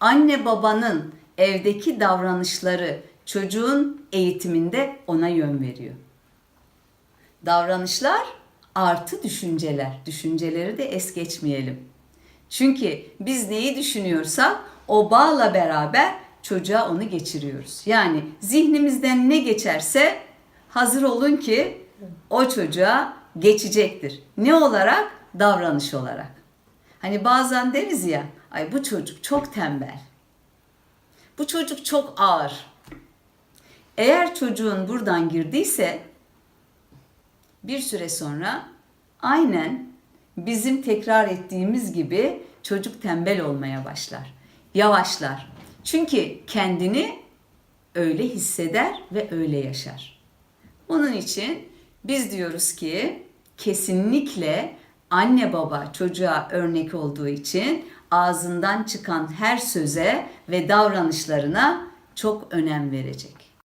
anne babanın evdeki davranışları çocuğun eğitiminde ona yön veriyor. Davranışlar artı düşünceler. Düşünceleri de es geçmeyelim. Çünkü biz neyi düşünüyorsak o bağla beraber çocuğa onu geçiriyoruz. Yani zihnimizden ne geçerse hazır olun ki o çocuğa geçecektir. Ne olarak? Davranış olarak. Hani bazen deriz ya, ay bu çocuk çok tembel. Bu çocuk çok ağır. Eğer çocuğun buradan girdiyse bir süre sonra aynen bizim tekrar ettiğimiz gibi çocuk tembel olmaya başlar. Yavaşlar. Çünkü kendini öyle hisseder ve öyle yaşar. Bunun için biz diyoruz ki kesinlikle anne baba çocuğa örnek olduğu için ağzından çıkan her söze ve davranışlarına çok önem verecek.